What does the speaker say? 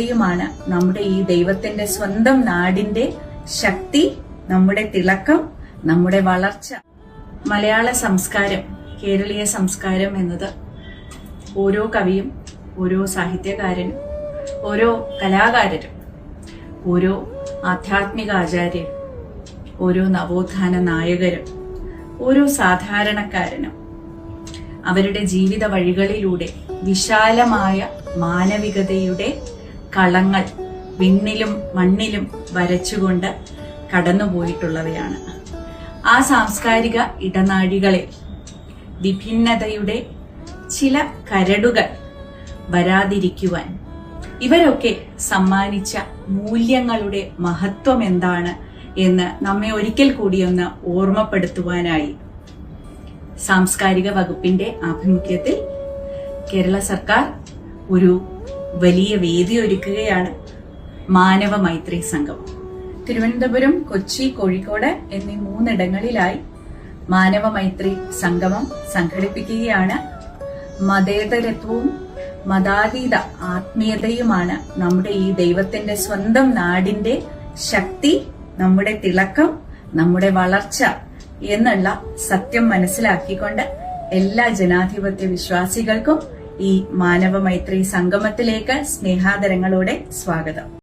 യുമാണ് നമ്മുടെ ഈ ദൈവത്തിന്റെ സ്വന്തം നാടിന്റെ ശക്തി നമ്മുടെ തിളക്കം നമ്മുടെ വളർച്ച. മലയാള സംസ്കാരം കേരളീയ സംസ്കാരം എന്നത് ഓരോ കവിയും ഓരോ സാഹിത്യകാരനും ഓരോ കലാകാരനും ഓരോ ആധ്യാത്മിക ആചാര്യരും ഓരോ നവോത്ഥാന നായകരും ഓരോ സാധാരണക്കാരനും അവരുടെ ജീവിത വഴികളിലൂടെ വിശാലമായ മാനവികതയുടെ കളങ്ങൾ വിണ്ണിലും മണ്ണിലും വരച്ചുകൊണ്ട് കടന്നുപോയിട്ടുള്ളവയാണ്. ആ സാംസ്കാരിക ഇടനാഴികളിൽ വിഭിന്നതയുടെ ചില കരടുകൾ വരാതിരിക്കുവാൻ ഇവരൊക്കെ സമ്മാനിച്ച മൂല്യങ്ങളുടെ മഹത്വം എന്താണ് എന്ന് നമ്മെ ഒരിക്കൽ കൂടി ഒന്ന് ഓർമ്മപ്പെടുത്തുവാനായി. സാംസ്കാരിക വകുപ്പിന്റെ ആഭിമുഖ്യത്തിൽ കേരള സർക്കാർ ഒരു വലിയ വേദി ഒരുക്കുകയാണ് മാനവ മൈത്രി സംഘം. തിരുവനന്തപുരം കൊച്ചി കോഴിക്കോട് എന്നീ മൂന്നിടങ്ങളിലായി മാനവ മൈത്രി സംഗമം സംഘടിപ്പിക്കുകയാണ്. മതേതരത്വവും മതാതീത ആത്മീയതയുമാണ് നമ്മുടെ ഈ ദൈവത്തിന്റെ സ്വന്തം നാടിന്റെ ശക്തി നമ്മുടെ തിളക്കം നമ്മുടെ വളർച്ച എന്നുള്ള സത്യം മനസ്സിലാക്കിക്കൊണ്ട് എല്ലാ ജനാധിപത്യ വിശ്വാസികൾക്കും ഈ മാനവ മൈത്രി സംഗമത്തിലേക്ക് സ്നേഹാദരങ്ങളോടെ സ്വാഗതം.